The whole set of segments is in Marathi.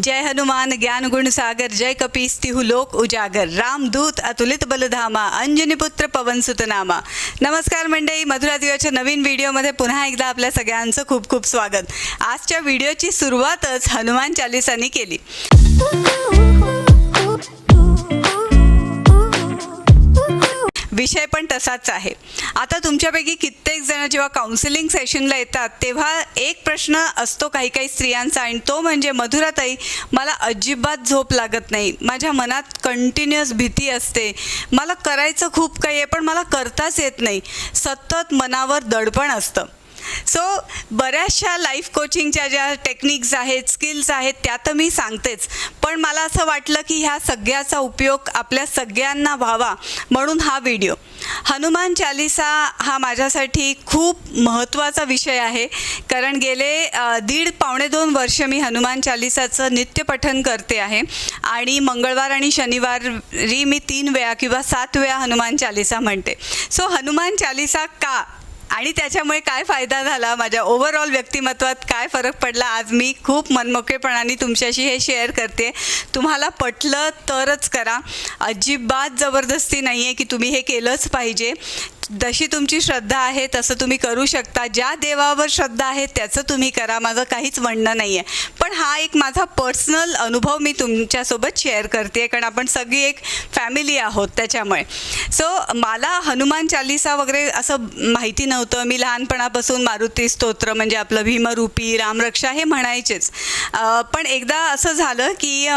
जय हनुमान ज्ञान गुण सागर जय कपीस तिहू लोक उजागर। रामदूत अतुलित बलधामा अंजनी पुत्र पवन सुतनामा। नमस्कार मंडळी मधुरा दिवाच्या नवीन व्हिडिओमध्ये पुन्हा एकदा आपल्या सगळ्यांचं खूप खूप स्वागत. आजच्या व्हिडिओची सुरुवातच हनुमान चालिसानी केली. विषय पण तसाच आहे. आता तुमच्यापैकी कित्येक जण जेव्हा काउन्सिलिंग सेशनला येतात तेव्हा एक प्रश्न असतो काही काही स्त्रियांचा आणि तो म्हणजे मधुराताई मला अजिबात झोप लागत नाही. माझ्या मनात कंटिन्युअस भीती असते. मला करायचं खूप काही आहे पण मला करताच येत नाही. सतत मनावर दडपण असतं. सो बऱ्याचशा लाईफ कोचिंगच्या ज्या टेक्निक्स आहेत स्किल्स आहेत त्या तर मी सांगतेच. पण मला असं वाटलं की ह्या सगळ्याचा उपयोग आपल्या सगळ्यांना व्हावा म्हणून हा व्हिडिओ हनुमान चालिसा हा माझ्यासाठी खूप महत्त्वाचा विषय आहे. कारण गेले दीड पावणे दोन वर्ष मी हनुमान चालिसाचं नित्यपठन करते आहे. आणि मंगळवार आणि शनिवारी मी तीन वेळा किंवा सात वेळा हनुमान चालिसा म्हणते. सो हनुमान चालिसा का? आणि त्याच्यामुळे काय फायदा झाला? माझ्या ओव्हरऑल व्यक्तिमत्वात काय फरक पडला? आज मी खूप मनमोकळेपणाने तुमच्याशी हे शेअर करते. तुम्हाला पटलं तरच करा. अजिबात जबरदस्ती नाही आहे की तुम्ही हे केलंच पाहिजे. जशी तुमची श्रद्धा आहे तसं तुम्ही करू शकता. ज्या देवावर श्रद्धा आहे त्याचं तुम्ही करा. माझं काहीच म्हणणं नाही आहे पण हा एक माझा पर्सनल अनुभव मी तुमच्यासोबत शेअर करते कारण आपण सगळी एक फॅमिली आहोत त्याच्यामुळे. सो मला हनुमान चालिसा वगैरे असं माहिती नव्हतं. मी लहानपणापासून मारुती स्तोत्र म्हणजे आपलं भीमरूपी रामरक्षा हे म्हणायचेच. पण एकदा असं झालं की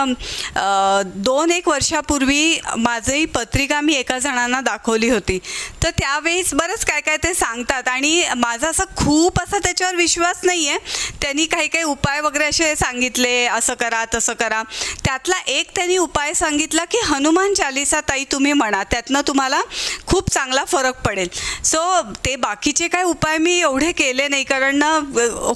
दोन एक वर्षापूर्वी माझी पत्रिका मी एका जणांना दाखवली होती. तर त्या त्यावेळेस बरंच काय काय ते सांगतात. आणि माझा असं खूप असा त्याच्यावर विश्वास नाही आहे त्यांनी काही काही उपाय वगैरे असे सांगितले असं करा तसं करा. त्यातला एक त्यांनी उपाय सांगितला की हनुमान चालिसा ताई तुम्ही म्हणा त्यातनं तुम्हाला खूप चांगला फरक पडेल. सो ते बाकीचे काय उपाय मी एवढे केले नाही कारण ना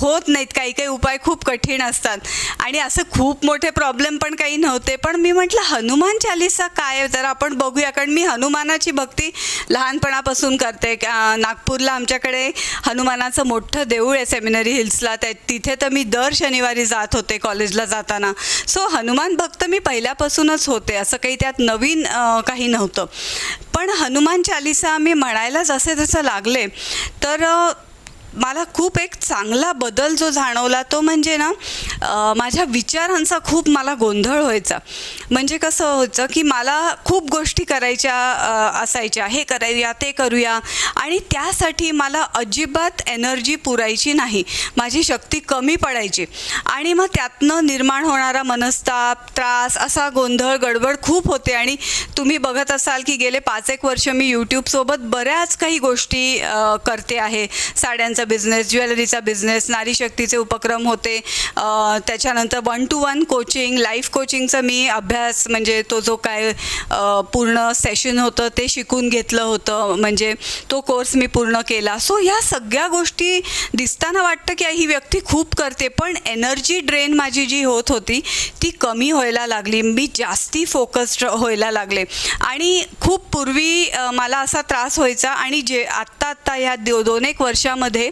होत नाहीत. काही काही उपाय खूप कठीण असतात. आणि असं खूप मोठे प्रॉब्लेम पण काही नव्हते. पण मी म्हटलं हनुमान चालिसा काय आहे? जरा आपण बघूया. कारण मी हनुमानाची भक्ती लहानपणापासून करते. नागपूरला आमच्याकडे हनुमानाचं मोठं देऊळ आहे सेमिनरी हिल्सला. त्या तिथे तर मी दर शनिवारी जात होते कॉलेजला जाताना. सो हनुमान भक्त मी पहिल्यापासूनच होते. असं काही त्यात नवीन काही नव्हतं. पण हनुमान चालिसा मी म्हणायला जसे जसं लागले तर मला खूप एक चांगला बदल जो जाणवला तो म्हणजे ना माझ्या विचारांचा खूप मला गोंधळ व्हायचा. म्हणजे कसं व्हायचं की मला खूप गोष्टी करायच्या असायच्या. हे करूया ते करूया. आणि त्यासाठी मला अजिबात एनर्जी पुरायची नाही. माझी शक्ती कमी पडायची. आणि मग त्यातनं निर्माण होणारा मनस्ताप त्रास असा गोंधळ गडबड खूप होते. आणि तुम्ही बघत असाल की गेले पाच एक वर्ष मी यूट्यूबसोबत बऱ्याच काही गोष्टी करते आहे. साड्यांचा बिझनेस ज्वेलरीचा बिझनेस नारी शक्तीचे उपक्रम होते. त्याच्यानंतर one to one coaching life कोचिंगचा मी अभ्यास म्हणजे तो जो काय पूर्ण सेशन होतं ते शिकून घेतलं होतं. म्हणजे तो कोर्स मी पूर्ण केला. सो ह्या सगळ्या गोष्टी दिसताना वाटतं की ही व्यक्ती खूप करते. पण एनर्जी ड्रेन माझी जी होत होती ती कमी व्हायला लागली. मी जास्ती फोकस्ड व्हायला लागले. आणि खूप पूर्वी मला असा त्रास व्हायचा. आणि जे आत्ता आत्ता ह्या दो दोन एक वर्षामध्ये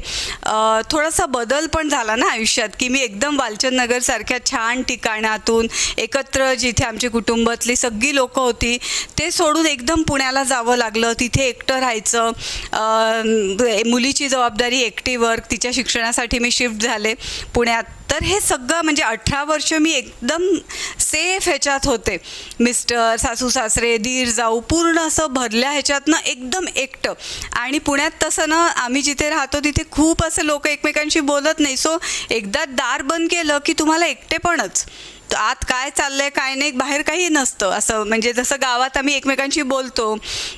थोडासा बदल पण झाला ना आयुष्यात की मी एकदम वालचंद नगरसारख्या छान ठिकाणातून एकत्र जिथे आमची कुटुंबातली सगळी लोकं होती ते सोडून एकदम पुण्याला जावं लागलं. तिथे एकटं राहायचं. मुलीची जबाबदारी एकटीवर तिच्या शिक्षणासाठी मी शिफ्ट झाले पुण्यात. तर हे सगळं म्हणजे अठरा वर्ष मी एकदम सेफ ह्याच्यात होते. मिस्टर सासू सासरे दीर जाऊ पूर्ण असं भरल्या ह्याच्यातनं एकदम एकटं. आणि पुण्यात तसं ना आम्ही जिथे राहतो तिथे खूप असे लोक एकमेकांशी बोलत नाही. सो एकदा दार बंद केलं की तुम्हाला एकटेपणच. आत काय चाललंय काय नाही बाहेर काही नसतं. असं म्हणजे जसं गावात आम्ही एकमेकांशी बोलतो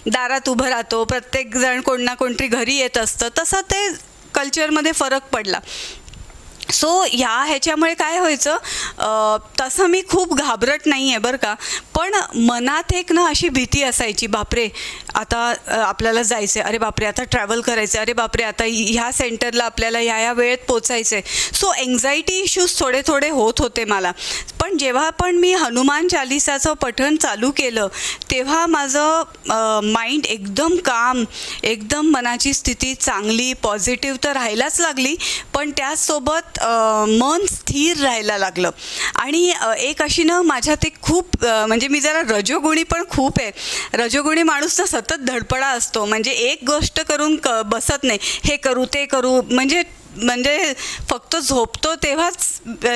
दारात उभं राहतो प्रत्येक जण कोण ना कोणतरी घरी येत असतं. तसं ते कल्चरमध्ये फरक पडला. सो ह्या ह्याच्यामुळे काय व्हायचं तसं मी खूप घाबरट नाही आहे बरं का. पण मनात एक ना अशी भीती असायची बापरे आता आपल्याला जायचं आहे अरे बापरे आता ट्रॅव्हल करायचं अरे बापरे आता ह्या सेंटरला आपल्याला ह्या ह्या वेळेत पोचायचं आहे सो एन्झायटी इश्यूज थोडे थोडे होत होते मला. पण जेव्हा पण मी हनुमान चालिसाचं पठण चालू केलं तेव्हा माझं माइंड एकदम काम एकदम मनाची स्थिती चांगली पॉझिटिव्ह तर राहायलाच लागली पण त्याचसोबत मन स्थिर राहायला लागलं. आणि एक अशी ना माझ्यात एक खूप म्हणजे मी जरा रजोगुणी पण खूप आहे. रजोगुणी माणूस तर सतत धडपडा असतो. म्हणजे एक गोष्ट करून क बसत नाही. हे करू ते करू म्हणजे म्हणजे फक्त झोपतो तेव्हाच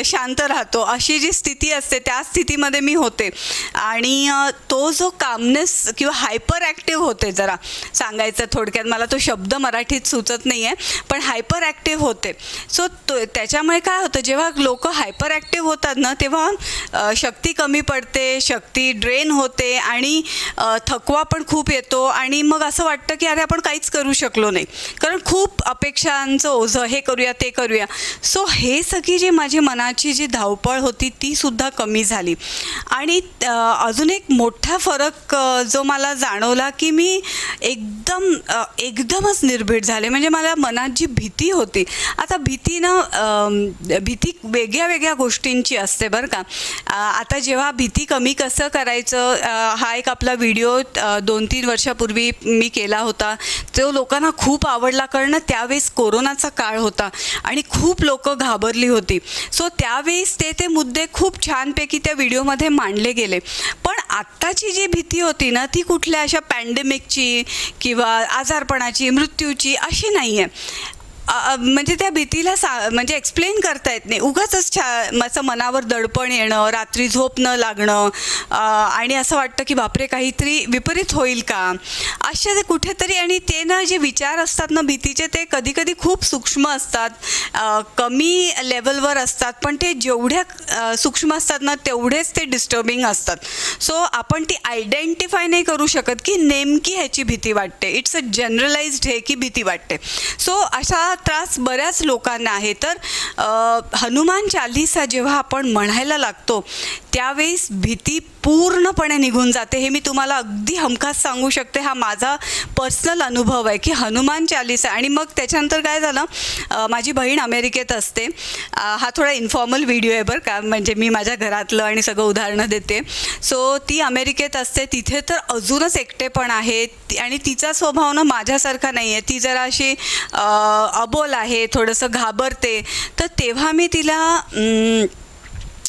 शांत राहतो. अशी जी स्थिती असते त्या स्थितीमध्ये मी होते. आणि तो जो कामनेस किंवा हायपर ॲक्टिव्ह होते जरा सांगायचं थोडक्यात मला तो शब्द मराठीत सुचत नाही आहे पण हायपर ॲक्टिव्ह होते. सो तो त्याच्यामुळे काय होतं जेव्हा लोक हायपर ॲक्टिव्ह होतात ना तेव्हा शक्ती कमी पडते शक्ती ड्रेन होते आणि थकवा पण खूप येतो आणि मग असं वाटतं की अरे आपण काहीच करू शकलो नाही. कारण खूप अपेक्षांचं ओझं हे करूया ते करूया. सो हे सगळी जी माझी मनाची जी धावपळ होती ती सुद्धा कमी झाली. आणि अजून एक मोठा फरक जो मला जाणवला की मी एकदम एकदमच निर्भीड झाले. म्हणजे मला मनात जी भीती होती आता भीती ना भीती वेगळ्या वेगळ्या गोष्टींची असते बरं का. आता जेव्हा भीती कमी कसं करायचं हा एक आपला व्हिडिओ दोन तीन वर्षापूर्वी मी केला होता. तो लोकांना खूप आवडला कारण त्यावेळेस कोरोनाचा काळ होता. आणि खूप लोक घाबरली होती. सो त्यावेळेस ते ते मुद्दे खूप छानपैकी त्या व्हिडिओमध्ये मांडले गेले. पण आत्ताची जी भीती होती ना ती कुठल्या अशा पॅन्डेमिकची किंवा आजारपणाची मृत्यूची अशी नाही आहे म्हणजे त्या भीतीला सा म्हणजे एक्सप्लेन करता येत नाही. उगाच छा माझं मनावर दडपण येणं रात्री झोप न लागणं आणि असं वाटतं की बापरे काहीतरी विपरीत होईल का? अशा ते कुठेतरी आणि ते ना जे विचार असतात ना भीतीचे ते कधी कधी खूप सूक्ष्म असतात. कमी लेवलवर असतात पण ते जेवढ्या सूक्ष्म असतात ना तेवढेच ते डिस्टर्बिंग असतात. सो आपण ती आयडेंटिफाय नाही करू शकत की नेमकी ह्याची भीती वाटते. इट्स अ जनरलाइज्ड हे की भीती वाटते. सो अशा त्रास बऱ्याच लोकांना आहे. तर हनुमान चालिसा जेव्हा आपण म्हणायला लागतो त्यावेळेस भीती पूर्णपणे निघून जाते. हे मी तुम्हाला अगदी हमखास सांगू शकते. हा माझा पर्सनल अनुभव आहे की हनुमान चालीसा आणि मग त्याच्यानंतर काय झालं? माझी बहीण अमेरिकेत असते. हा थोडा इन्फॉर्मल व्हिडिओ आहे बरं का. म्हणजे मी माझ्या घरातलं आणि सगळं उदाहरणं देते. सो ती अमेरिकेत असते. तिथे तर अजूनच एकटेपण आहे आणि तिचा स्वभाव ना माझ्यासारखा नाही आहे ती जरा अशी अबोल आहे. थोडंसं घाबरते. तर तेव्हा मी तिला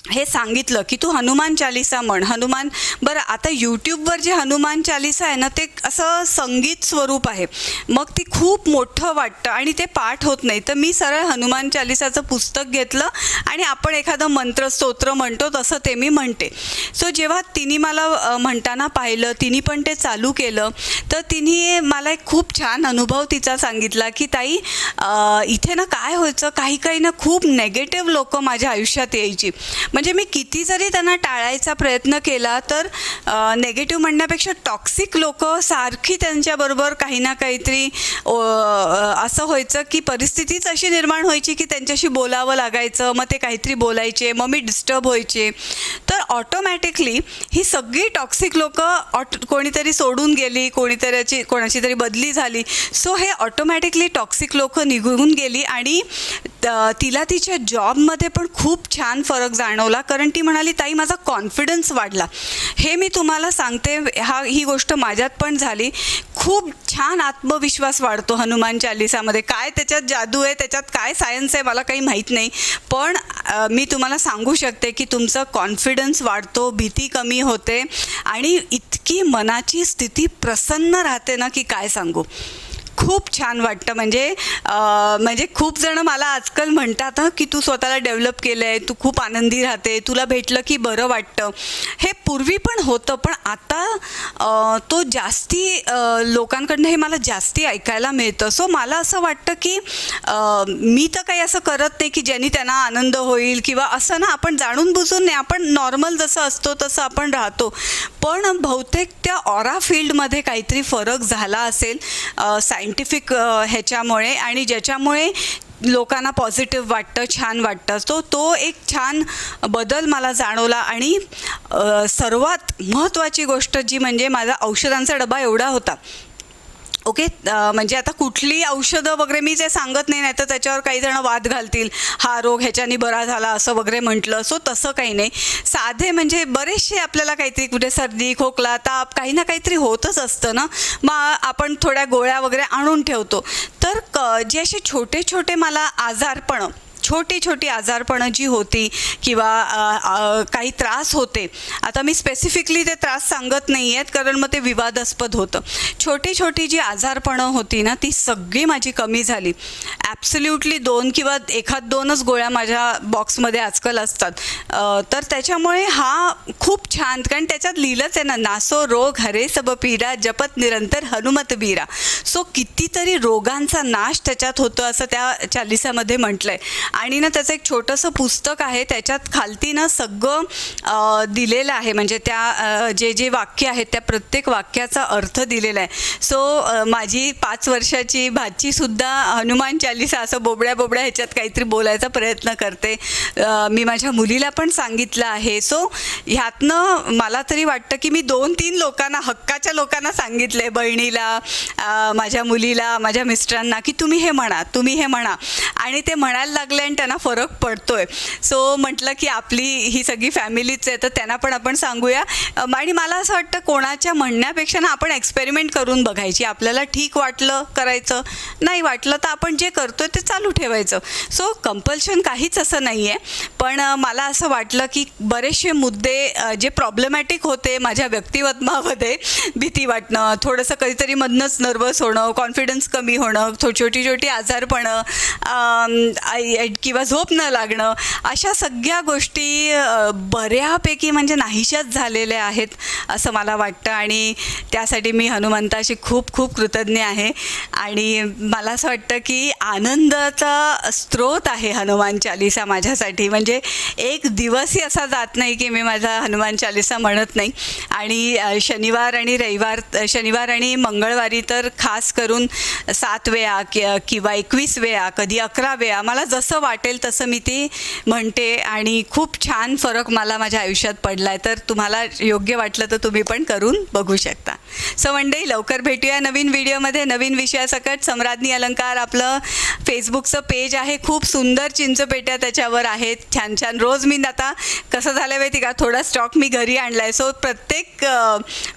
हे सांगितलं की तू हनुमान चालिसा म्हण. हनुमान बरं आता यूट्यूबवर जे हनुमान चालिसा आहे ना ते असं संगीत स्वरूप आहे. मग ती खूप मोठं वाटतं आणि ते पाठ होत नाही. तर मी सरळ हनुमान चालिसाचं पुस्तक घेतलं आणि आपण एखादं मंत्र स्तोत्र म्हणतो तसं ते मी म्हणते. सो जेव्हा तिने मला म्हणताना पाहिलं तिने पण ते चालू केलं तर तिने मला एक खूप छान अनुभव तिचा सांगितला की ताई इथे ना काय व्हायचं? काही काही ना खूप नेगेटिव्ह लोक माझ्या आयुष्यात यायची. म्हणजे मी किती जरी त्यांना टाळायचा प्रयत्न केला तर नेगेटिव्ह म्हणण्यापेक्षा टॉक्सिक लोक सारखी त्यांच्याबरोबर काही ना काहीतरी असं व्हायचं की परिस्थितीच अशी निर्माण व्हायची की त्यांच्याशी बोलावं लागायचं मग ते काहीतरी बोलायचे मग मी डिस्टर्ब व्हायचे. तर ऑटोमॅटिकली ही सगळी टॉक्सिक लोक ऑट कोणीतरी सोडून गेली कोणीतरी कोणाची तरी बदली झाली. सो हे ऑटोमॅटिकली टॉक्सिक लोक निघून गेली आणि तिला तिच्या जॉबमध्ये पण खूप छान फरक जाणवला. कारण ती म्हणाली ताई माझा कॉन्फिडन्स वाढला. हे मी तुम्हाला सांगते हा ही गोष्ट माझ्यात पण झाली. खूप छान आत्मविश्वास वाढतो हनुमान चालिसामध्ये. काय त्याच्यात जादू आहे त्याच्यात काय सायन्स आहे मला काही माहीत नाही. पण मी तुम्हाला सांगू शकते की तुमचं कॉन्फिडन्स वाढतो भीती कमी होते. आणि इतकी मनाची स्थिती प्रसन्न राहते ना की काय सांगू. खूप छान वाटतं. म्हणजे म्हणजे खूप जण मला आजकाल म्हणतात की तू स्वतःला डेव्हलप केलं आहे तू खूप आनंदी राहते तुला भेटलं की बरं वाटतं. हे पूर्वी पण होतं पण आता तो जास्ती लोकांकडनं हे मला जास्ती ऐकायला मिळतं. सो मला असं वाटतं की मी तर काही असं करत नाही की ज्यांनी त्यांना आनंद होईल किंवा असं ना आपण जाणून बुजून नाही आपण नॉर्मल जसं असतो तसं आपण राहतो. पण बहुतेक त्या ऑरा फील्डमध्ये काहीतरी फरक झाला असेल. सायंटिफिक ह्याच्यामुळे आणि ज्याच्यामुळे लोकांना पॉझिटिव्ह वाटतं छान वाटतं. तो तो एक छान बदल मला जाणवला आणि सर्वात महत्त्वाची गोष्ट जी म्हणजे माझा औषधांचा डबा एवढा होता. ओके म्हणजे आता कुठली औषधं वगैरे मी जे सांगत नाही नाही तर त्याच्यावर काही जण वाद घालतील. हा रोग ह्याच्यानी बरा झाला असं वगैरे म्हटलं. सो तसं काही नाही. साधे म्हणजे बरेचसे आपल्याला काहीतरी कुठे सर्दी खोकला ताप काही ना काहीतरी होतच असतं ना. मग आपण थोड्या गोळ्या वगैरे आणून ठेवतो. तर क जे असे छोटे छोटे मला आजारपणं छोटी छोटी आजारपणं जी होती किंवा काही त्रास होते. आता मी स्पेसिफिकली ते त्रास सांगत नाही आहेत कारण मग ते विवादास्पद होतं. छोटी छोटी जी आजारपणं होती ना ती सगळी माझी कमी झाली. ॲब्सल्युटली दोन किंवा एखाद दोनच गोळ्या माझ्या बॉक्समध्ये आजकाल असतात. तर त्याच्यामुळे हा खूप छान कारण त्याच्यात लिहिलंच आहे ना नासो रोग हरे सब पीरा जपत निरंतर हनुमत बीरा सो कितीतरी रोगांचा नाश त्याच्यात होतो असं त्या चालिसामध्ये आहे आणि ना त्याचं एक छोटंसं पुस्तक आहे त्याच्यात खालती ना सगळं दिलेलं आहे. म्हणजे त्या जे जे वाक्य आहेत त्या प्रत्येक वाक्याचा अर्थ दिलेला आहे. सो माझी पाच वर्षाची भाचीसुद्धा हनुमान चालिसा असं बोबड्या बोबड्या ह्याच्यात काहीतरी बोलायचा प्रयत्न करते. मी माझ्या मुलीला पण सांगितलं आहे. सो ह्यातनं मला तरी वाटतं की मी दोन तीन लोकांना हक्काच्या लोकांना सांगितले बहिणीला माझ्या मुलीला माझ्या मिस्टरांना की तुम्ही हे म्हणा तुम्ही हे म्हणा. आणि ते म्हणायला लागले आणि त्यांना फरक पडतोय. सो म्हटलं की आपली ही सगळी फॅमिलीच आहे तर त्यांना पण आपण सांगूया. आणि मला असं वाटतं कोणाच्या म्हणण्यापेक्षा ना आपण एक्सपेरिमेंट करून बघायची. आपल्याला ठीक वाटलं करायचं नाही वाटलं तर आपण जे करतोय ते चालू ठेवायचं. सो कंपल्शन काहीच असं नाही आहे पण मला असं वाटलं की बरेचसे मुद्दे जे प्रॉब्लेमॅटिक होते माझ्या व्यक्तिमत्वामध्ये भीती वाटणं थोडंसं कधीतरी मधनंच नर्वस होणं कॉन्फिडन्स कमी होणं छोटी छोटी आजारपणं अम, किंवा झोप न लागणं अशा सगळ्या गोष्टी बऱ्यापैकी म्हणजे नाहीशाच झालेल्या आहेत असं मला वाटतं. आणि त्यासाठी मी हनुमंताशी खूप खूप कृतज्ञ आहे. आणि मला असं वाटतं की आनंदाचा स्रोत आहे हनुमान चालिसा माझ्यासाठी. म्हणजे एक दिवसही असा जात नाही की मी माझा हनुमान चालिसा म्हणत नाही. आणि शनिवार आणि रविवार शनिवार आणि मंगळवारी तर खास करून सात वेळा कि किंवा एकवीस वेळा कधी अकरा वेळा मला जसं वाटेल तसं मी ती म्हणते आणि खूप छान फरक मला माझ्या आयुष्यात पडला आहे तर तुम्हाला योग्य वाटलं तर तुम्ही पण करून बघू शकता. सो मंडई लवकर भेटूया नवीन व्हिडिओमध्ये नवीन विषयासकट. सम्राज्ञी अलंकार आपलं फेसबुकचं पेज आहे. खूप सुंदर चिंचपेट्या त्याच्यावर आहेत. छान छान. रोज मी आता कसं झालं माहिती का? थोडा स्टॉक मी घरी आणला आहे सो प्रत्येक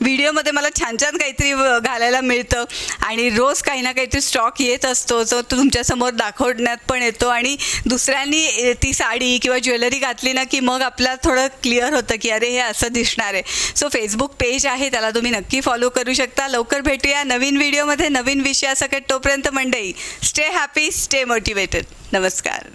व्हिडिओमध्ये मला छान छान काहीतरी घालायला मिळतं आणि रोज काही ना काहीतरी स्टॉक येत असतो. जो तो तुमच्यासमोर दाखवण्यात पण येतो आणि दुसऱ्यांनी ती साडी किंवा ज्वेलरी घातली ना की मग आपला थोडं क्लिअर होतं की अरे हे असं दिसणार आहे. सो फेसबुक पेज आहे त्याला तुम्ही नक्की फॉलो करू शकता. लवकर भेटूया नवीन व्हिडिओमध्ये नवीन विषयासकट तोपर्यंत मंडई स्टे हॅपी स्टे मोटिवेटेड नमस्कार.